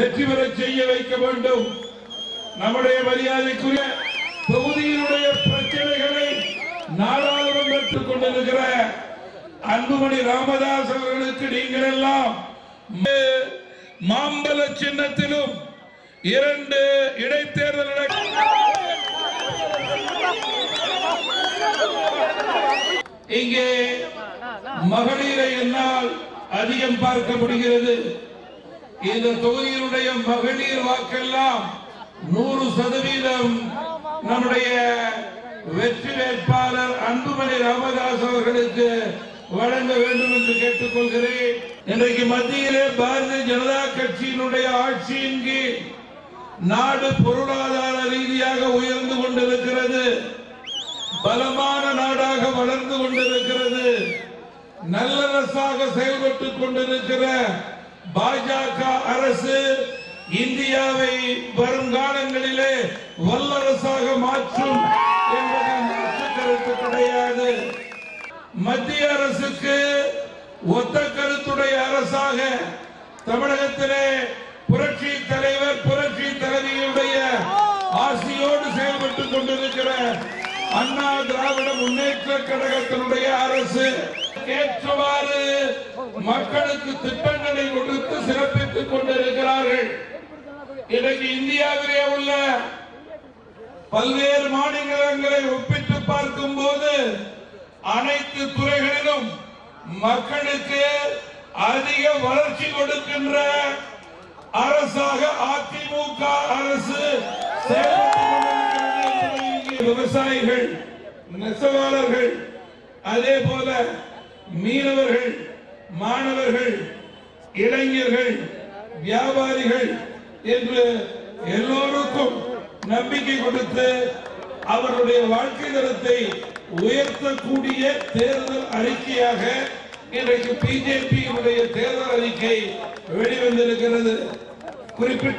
செய்ய வைக்க வேண்டும். நம்முடைய மரியாதைக்குரிய தொகுதியினுடைய பிரச்சனைகளை நாடாளுமன்றத்தில் கொண்டிருக்கிற அன்புமணி ராமதாஸ் அவர்களுக்கு நீங்கள் எல்லாம் மாம்பல சின்னத்திலும் இரண்டு இடைத்தேர்தல் நட- இங்கே மகளிரை என்னால் அதிகம் பார்க்க முடிகிறது இந்த தொகுதியினுடைய மகளிர் வாக்கெல்லாம் நூறு சதவீதம் நம்முடைய வெற்றி வேட்பாளர் அன்புமணி ராமதாஸ் அவர்களுக்கு வழங்க வேண்டும் என்று கேட்டுக்கொள்கிறேன். இன்றைக்கு மத்தியிலே பாரதிய ஜனதா கட்சியினுடைய ஆட்சியின் கீழ் நாடு பொருளாதார ரீதியாக உயர்ந்து கொண்டிருக்கிறது. பலமான நாடாக வளர்ந்து கொண்டிருக்கிறது. நல்லரசாக செயல்பட்டுக் கொண்டிருக்கிற பாஜக அரசு இந்தியாவை வரும் காலங்களிலே வல்லரசாக மாற்றும் என்பதில் மாற்று கருத்து கிடையாது. மத்திய அரசுக்கு ஒத்த கருத்துடைய அரசாக தமிழகத்திலே புரட்சி தலைவர் புரட்சி தலைவியுடைய ஆசியோடு செயல்பட்டுக் கொண்டிருக்கிற அண்ணா திராவிட முன்னேற்ற கழகத்தினுடைய அரசு ஏற்றவாறு மக்களுக்கு திட்டங்களை கொடுத்து சிறப்பித்துக் கொண்டிருக்கிறார்கள். இன்றைக்கு இந்தியாவிலே உள்ள பல்வேறு மாநிலங்களை ஒப்பிட்டு பார்க்கும் போது அனைத்து துறைகளிலும் மக்களுக்கு அதிக வளர்ச்சி கொடுக்கின்ற அரசாக அதிமுக அரசு விவசாயிகள் நெசவாளர்கள் அதே போல மீனவர்கள் மாணவர்கள் இளைஞர்கள் வியாபாரிகள் என்று எல்லோருக்கும் நம்பிக்கை கொடுத்து அவருடைய வாழ்க்கை தரத்தை உயர்த்தக்கூடிய தேர்தல் அறிக்கையாக இன்றைக்கு பிஜேபியினுடைய தேர்தல் அறிக்கை வெளிவந்திருக்கிறது. குறிப்பிட்ட